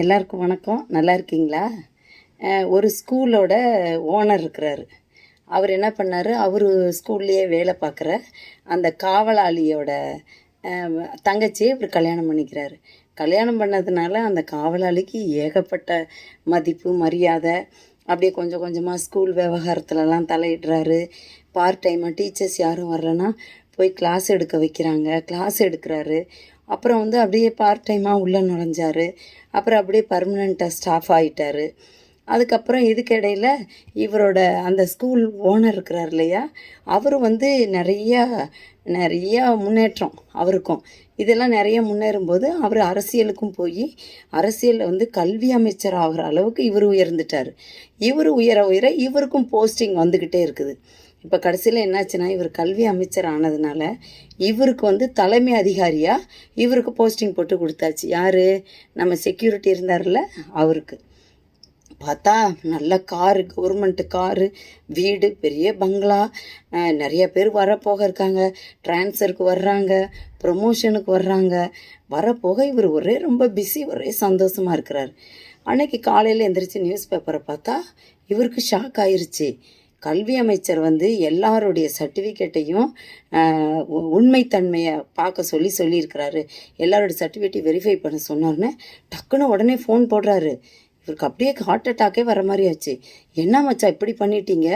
எல்லாருக்கும் வணக்கம். நல்லா இருக்கீங்களா? ஒரு ஸ்கூலோட ஓனர் இருக்கிறாரு. அவர் என்ன பண்ணார்? அவர் ஸ்கூல்லையே வேலை பார்க்குற அந்த காவலாளியோட தங்கச்சியை இவர் கல்யாணம் பண்ணிக்கிறாரு. கல்யாணம் பண்ணதுனால அந்த காவலாளிக்கு ஏகப்பட்ட மதிப்பு மரியாதை அப்படியே கொஞ்சம் கொஞ்சமாக ஸ்கூல் விவகாரத்துலலாம் தலையிடுறாரு. பார்ட் டைமாக டீச்சர்ஸ் யாரும் வரலன்னா போய் கிளாஸ் எடுக்க வைக்கிறாங்க. கிளாஸ் எடுக்கிறாரு. அப்புறம் வந்து அப்படியே பார்ட் டைமாக உள்ளே நுழைஞ்சாரு. அப்புறம் அப்படியே பர்மனெண்ட்டாக ஸ்டாஃப் ஆகிட்டார் அதுக்கப்புறம் இதுக்கிடையில் இவரோட அந்த ஸ்கூல் ஓனர் இருக்கிறார் இல்லையா? அவர் வந்து நிறையா நிறையா முன்னேற்றம் அவருக்கும். இதெல்லாம் நிறைய முன்னேறும்போது அவர் அரசியலுக்கும் போய் அரசியலில் வந்து கல்வி அமைச்சர் ஆகிற அளவுக்கு இவர் உயர்ந்துட்டார். இவர் உயர உயர இவருக்கும் போஸ்டிங் வந்துக்கிட்டே இருக்குது. இப்போ கடைசியில் என்னாச்சுன்னா இவர் கல்வி அமைச்சர் ஆனதுனால இவருக்கு வந்து தலைமை அதிகாரியாக இவருக்கு போஸ்டிங் போட்டு கொடுத்தாச்சு. யார்? நம்ம செக்யூரிட்டி இருந்தார்ல அவருக்கு. பார்த்தா நல்ல காரு கவர்மெண்ட்டு காரு வீடு பெரிய பங்களா நிறைய பேர் வரப்போக இருக்காங்க. ட்ரான்ஸ்ஃபருக்கு வர்றாங்க ப்ரொமோஷனுக்கு வர்றாங்க. வரப்போக இவர் ஒரே ரொம்ப பிஸி ஒரே சந்தோஷமாக இருக்கிறார். அன்னைக்கு காலையில் எந்திரிச்சு நியூஸ் பேப்பரை பார்த்தா இவருக்கு ஷாக் ஆயிருச்சு. கல்வி அமைச்சர் வந்து எல்லாருடைய சர்டிஃபிகேட்டையும் உண்மைத்தன்மையை பார்க்க சொல்லி சொல்லியிருக்கிறாரு. எல்லாரோட சர்டிஃபிகேட்டையும் வெரிஃபை பண்ண சொன்னார்னு டக்குன்னு உடனே ஃபோன் போடுறாரு. இவருக்கு அப்படியே ஹார்ட் அட்டாக்கே வர மாதிரி ஆச்சு. என்ன மச்சான் இப்படி பண்ணிட்டீங்க?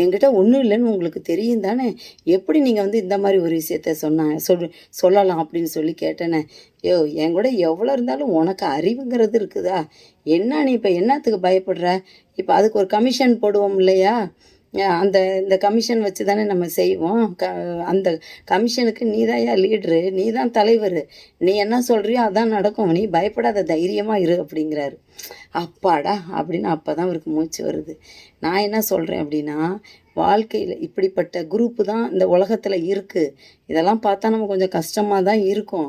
என்கிட்ட ஒன்றும் இல்லைன்னு உங்களுக்கு தெரியும் தானே? எப்படி நீங்கள் வந்து இந்த மாதிரி ஒரு விஷயத்த சொன்ன சொல் சொல்லலாம் அப்படின்னு சொல்லி கேட்டேனே. ஐயோ என் கூட எவ்வளோ இருந்தாலும் உனக்கு அறிவுங்கிறது இருக்குதா? என்ன நீ இப்போ என்னத்துக்கு பயப்படுற? இப்போ அதுக்கு ஒரு கமிஷன் போடுவோம் இல்லையா? அந்த இந்த கமிஷன் வச்சு தானே நம்ம செய்வோம். க அந்த கமிஷனுக்கு நீ தான்யா லீட்ரு நீ தான் தலைவர். நீ என்ன சொல்கிறியோ அதான் நடக்கும். நீ பயப்படாத தைரியமாக இரு அப்படிங்கிறாரு. அப்பாடா அப்படின்னு அப்போ தான் அவருக்கு மூச்சு வருது. நான் என்ன சொல்கிறேன் அப்படின்னா வாழ்க்கையில் இப்படிப்பட்ட குரூப்பு தான் இந்த உலகத்தில் இருக்குது இதெல்லாம் பார்த்தா நம்ம கொஞ்சம் கஷ்டமாக தான் இருக்கும்.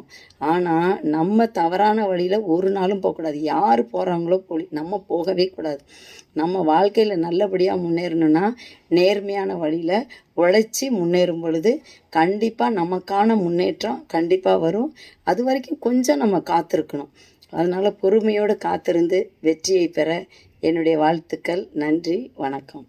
ஆனால் நம்ம தவறான வழியில் ஒரு நாளும் போகக்கூடாது யார் போகிறாங்களோ போலி நம்ம போகவே கூடாது. நம்ம வாழ்க்கையில் நல்லபடியாக முன்னேறணும்னா நேர்மையான வழியில் உழைச்சி முன்னேறும் பொழுது கண்டிப்பாக நமக்கான முன்னேற்றம் கண்டிப்பாக வரும். அது வரைக்கும் கொஞ்சம் நம்ம காத்திருக்கணும். அதனால் பொறுமையோடு காத்திருந்து வெற்றியை பெற என்னுடைய வாழ்த்துக்கள். நன்றி வணக்கம்.